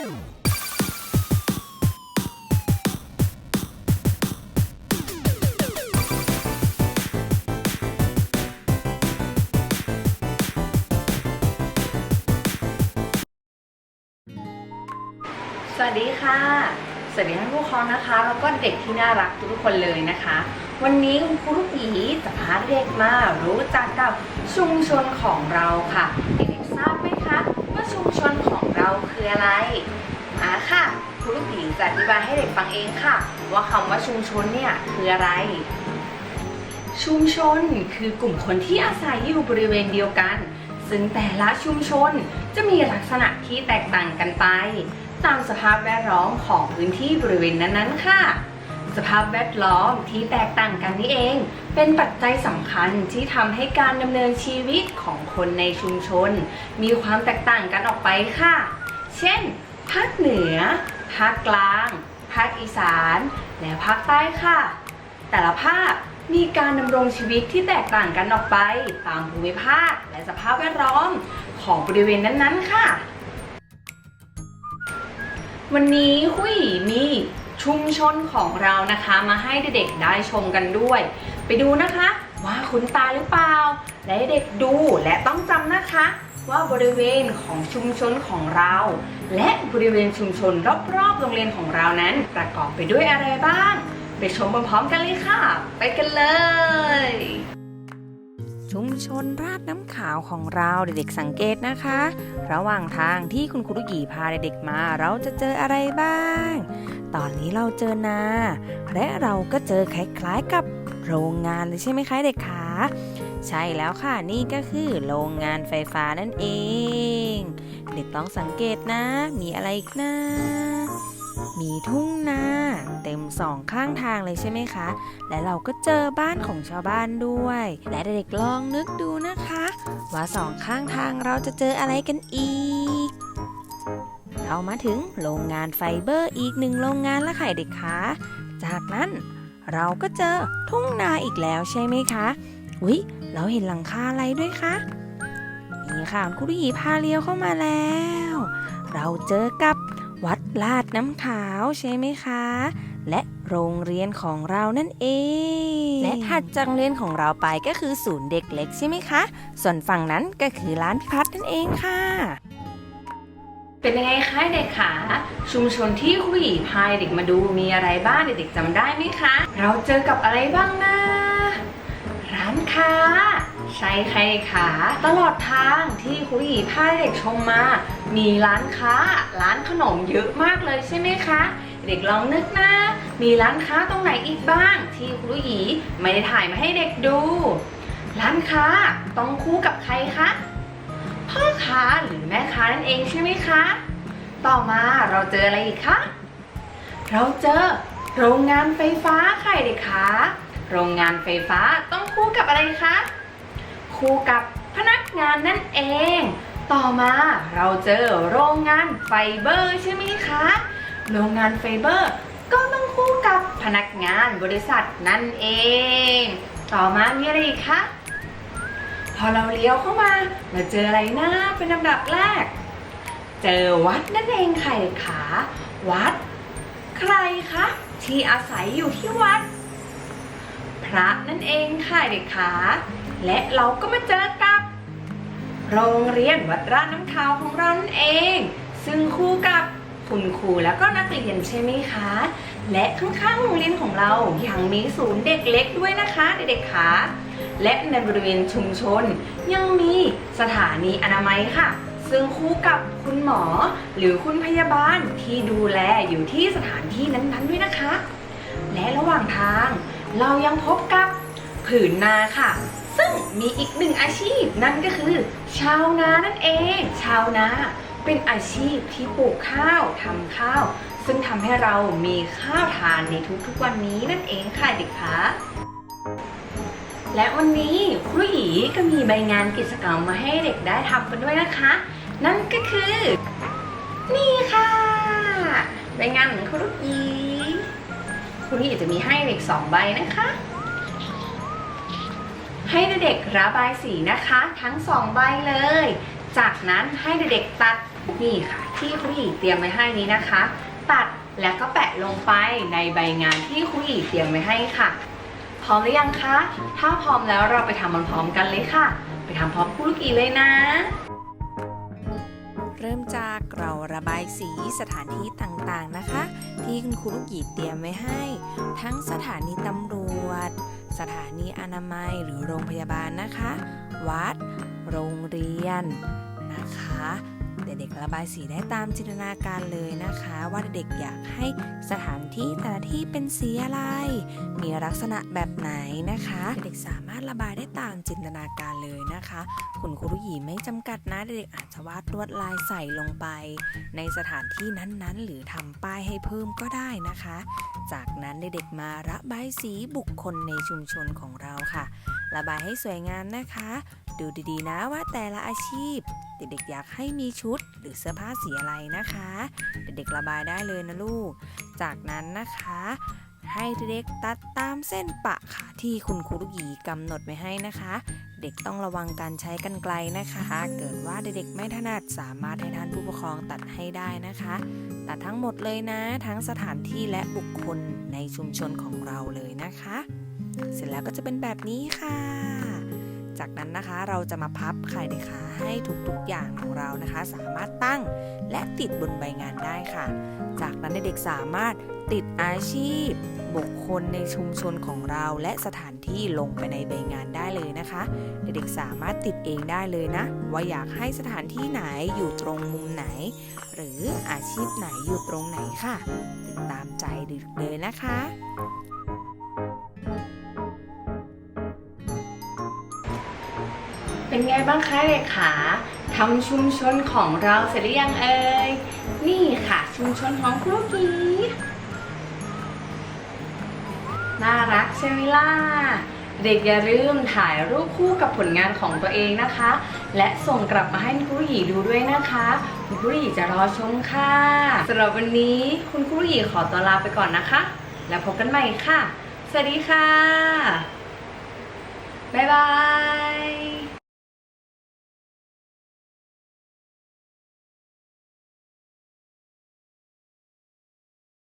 สวัสดีค่ะ สวัสดีท่านผู้ปกครองนะคะ แล้วก็เด็กที่น่ารักทุกคนเลยนะคะ วันนี้คุณครูลูกหยีจะพาเด็กมารู้จักกับชุมชนของเราค่ะ เด็กๆทราบไหมคะว่าชุมชนของ เราคืออะไร มาค่ะครูลูกหยีจะอธิบายให้เด็กฟังเองค่ะ ว่าคำว่าชุมชนเนี่ยคืออะไร ชุมชนคือกลุ่มคนที่อาศัยอยู่บริเวณเดียวกัน ซึ่งแต่ละชุมชนจะมีลักษณะที่แตกต่างกันไป ตามสภาพแวดล้อมของพื้นที่บริเวณนั้นๆค่ะ สภาพแวดล้อมที่แตกต่างกันนี่เอง เป็นปัจจัยสำคัญที่ทำให้การดำเนินชีวิตของคนในชุมชน มีความแตกต่างกันออกไปค่ะ เช่น ภาคเหนือ ภาคกลาง ภาคอีสาน และภาคใต้ค่ะ แต่ละภาคมีการดำรงชีวิตที่แตกต่างกันออกไป ตามภูมิภาคและสภาพแวดล้อมของบริเวณนั้นๆค่ะ วันนี้หุยมี ชุมชนของเรานะคะ มาให้เด็กๆได้ชมกันด้วย ไปดูนะคะ ว่าคุ้นตาหรือเปล่า และเด็กดูและต้องจำนะคะ ว่าบริเวณของชุมชนของเรา และบริเวณชุมชนรอบๆโรงเรียนของเรานั้น ประกอบไปด้วยอะไรบ้าง ไปชมพร้อมๆกันเลยค่ะ ไปกันเลย ชุมชนราดน้ำขาวของเราเด็กๆสังเกตนะคะ ระหว่างทางที่คุณครูลูกหยีพาเด็กๆมา เราจะเจออะไรบ้าง ตอนนี้เราเจอนา และเราก็เจอคล้ายๆกับโรงงานเลยใช่ไหมคะเด็กคะใช่แล้วค่ะนี่ก็คือโรงงานไฟฟ้านั่นเอง เด็กต้องสังเกตนะ มีอะไรอีกนะ มีทุ่งนา เต็มสองข้างทางเลยใช่ไหมคะ และเราก็เจอบ้านของชาวบ้านด้วย และเด็กๆลองนึกดูนะคะ ว่าสองข้างทางเราจะเจออะไรกันอีก เรามาถึงโรงงานไฟเบอร์อีกหนึ่งโรงงานและค่ะเด็กคะจากนั้นเราก็เจอทุ่งนาอีกแล้วใช่ไหมคะอุ๊ยเราเห็นหลังคาอะไรด้วยคะนี่ค่ะคุณครูหยีพาเลี้ยวเข้ามาแล้ว เราเจอกับ วัดลาดน้ำขาวใช่ไหมคะ และโรงเรียนของเรานั่นเอง และถัดจากโรงเรียนของเราไปก็คือศูนย์เด็กเล็กใช่ไหมคะ ส่วนฝั่งนั้นก็คือร้านพิพัฒน์นั่นเองค่ะ เป็นยังไงคะเด็กขาชุมชนที่ครูหยีพายเด็กมาดูมีอะไรบ้างเด็กๆจำได้ไหมคะ เราเจอกับอะไรบ้างนะร้านค้าใช่ใครขาตลอดทางที่ครูหยีพายเด็กชมมา มีร้านค้าร้านขนมเยอะมากเลยใช่ไหมคะ เด็กลองนึกนะ มีร้านค้าตรงไหนอีกบ้าง ที่ครูหยีไม่ได้ถ่ายมาให้เด็กดู ร้านค้าต้องคู่กับใครคะพ่อค้าหรือแม่ค้านั่นเองใช่ไหมคะ ต่อมาเราเจออะไรอีกคะเราเจอโรงงานไฟฟ้าค่ะเด็กคะโรงงานไฟฟ้าต้องคู่กับอะไรคะคู่กับพนักงานนั่นเอง ต่อมาเราเจอโรงงานไฟเบอร์ใช่ไหมคะ โรงงานไฟเบอร์ ก็ต้องคู่กับพนักงานบริษัทนั่นเอง ต่อมามีอะไรอีกคะ พอเราเลี้ยวเข้ามาเราเจออะไรนะเป็นลำดับแรก เจอวัดนั่นเองค่ะเด็กขา วัด ใครคะ ที่อาศัยอยู่ที่วัด พระนั่นเองค่ะเด็กขา และเราก็มาเจอกับ โรงเรียนวัดราชน้ำขาวของเรานั่นเอง ซึ่งคู่กับคุณครูแล้วก็นักเรียนใช่ไหมคะ และข้างๆโรงเรียนของเรายังมีศูนย์เด็กเล็กด้วยนะคะเด็กๆขาและในบริเวณชุมชน ยังมีสถานีอนามัยค่ะ ซึ่งคู่กับคุณหมอ หรือคุณพยาบาลที่ดูแลอยู่ที่สถานที่นั้นๆด้วยนะคะ และระหว่างทาง เรายังพบกับผืนนาค่ะ ซึ่งมีอีกหนึ่งอาชีพนั่นก็คือ ชาวนานั่นเอง ชาวนาเป็นอาชีพที่ปลูกข้าวทำข้าว ซึ่งทำให้เรามีข้าวทานในทุกๆวันนี้นั่นเองค่ะเด็กคะและวันนี้ครูหยีก็มีใบงานกิจกรรมมาให้เด็กได้ทำกันด้วยนะคะ นั่นก็คือ นี่ค่ะ ใบงานของครูหยีครูหยีจะมีให้เด็กสองใบนะคะ ให้เด็กๆระบายสีนะคะ ทั้งสองใบเลย จากนั้นให้เด็กๆตัดนี่ค่ะ ที่ครูหยีเตรียมไว้ให้นี้นะคะ ตัดแล้วก็แปะลงไปในใบงานที่ครูหยีเตรียมไว้ให้ค่ะ พร้อมหรือยังคะ ถ้าพร้อมแล้วเราไปทำมันพร้อมกันเลยค่ะ ไปทำพร้อมครูลูกอีเลยนะเริ่มจากเราระบายสีสถานที่ต่างๆนะคะ ที่คุณครูลูกหยีเตรียมไว้ให้ ทั้งสถานีตำรวจ สถานีอนามัยหรือโรงพยาบาลนะคะ วัด โรงเรียนนะคะ เด็กๆระบายสีได้ตามจินตนาการเลยนะคะ ว่าเด็กๆอยากให้สถานที่แต่ละที่เป็นสีอะไร มีลักษณะแบบไหนนะคะ เด็กๆสามารถระบายได้ตามจินตนาการเลยนะคะ คุณครูหยีไม่จำกัดนะเด็กๆอาจจะวาดลวดลายใส่ลงไป ในสถานที่นั้นๆ หรือทำป้ายให้เพิ่มก็ได้นะคะ จากนั้นเด็กๆมาระบายสีบุคคลในชุมชนของเราค่ะ ระบายให้สวยงามนะคะ ดูดีๆนะว่าแต่ละอาชีพ เด็กๆอยากให้มีชุดหรือเสื้อผ้าสีอะไรนะคะ เด็กๆระบายได้เลยนะลูก จากนั้นนะคะ ให้เด็กตัดตามเส้นปะค่ะที่คุณครูลูกหยีกำหนดไว้ให้นะคะ เด็กต้องระวังการใช้กันไกลนะคะ เกิดว่าเด็กๆไม่ถนัดสามารถให้ท่านผู้ปกครองตัดให้ได้นะคะตัดทั้งหมดเลยนะ ทั้งสถานที่และบุคคลในชุมชนของเราเลยนะคะ เสร็จแล้วก็จะเป็นแบบนี้ค่ะ จากนั้นนะคะ เราจะมาพับไข่เด็กขาให้ทุกๆอย่างของเรานะคะ สามารถตั้งและติดบนใบงานได้ค่ะ จากนั้นเด็กๆสามารถติดอาชีพ บุคคลในชุมชนของเราและสถานที่ลงไปในใบงานได้เลยนะคะ เด็กๆสามารถติดเองได้เลยนะ ว่าอยากให้สถานที่ไหนอยู่ตรงมุมไหน หรืออาชีพไหนอยู่ตรงไหนค่ะ ติดตามใจเด็กเลยนะคะ เป็นไงบ้างคะเด็กขาทำชุมชนของเราเสร็จหรือยังเอ่ยนี่ค่ะ ชุมชนของครูกีน่ารักใช่ไหมล่ะ เด็กอย่าลืมถ่ายรูปคู่กับผลงานของตัวเองนะคะ และส่งกลับมาให้คุณครูหยีดูด้วยนะคะ คุณครูหยีจะรอชมค่ะสำหรับวันนี้คุณครูหยีขอตัวลาไปก่อนนะคะ แล้วพบกันใหม่ค่ะ สวัสดีค่ะ บ๊ายบาย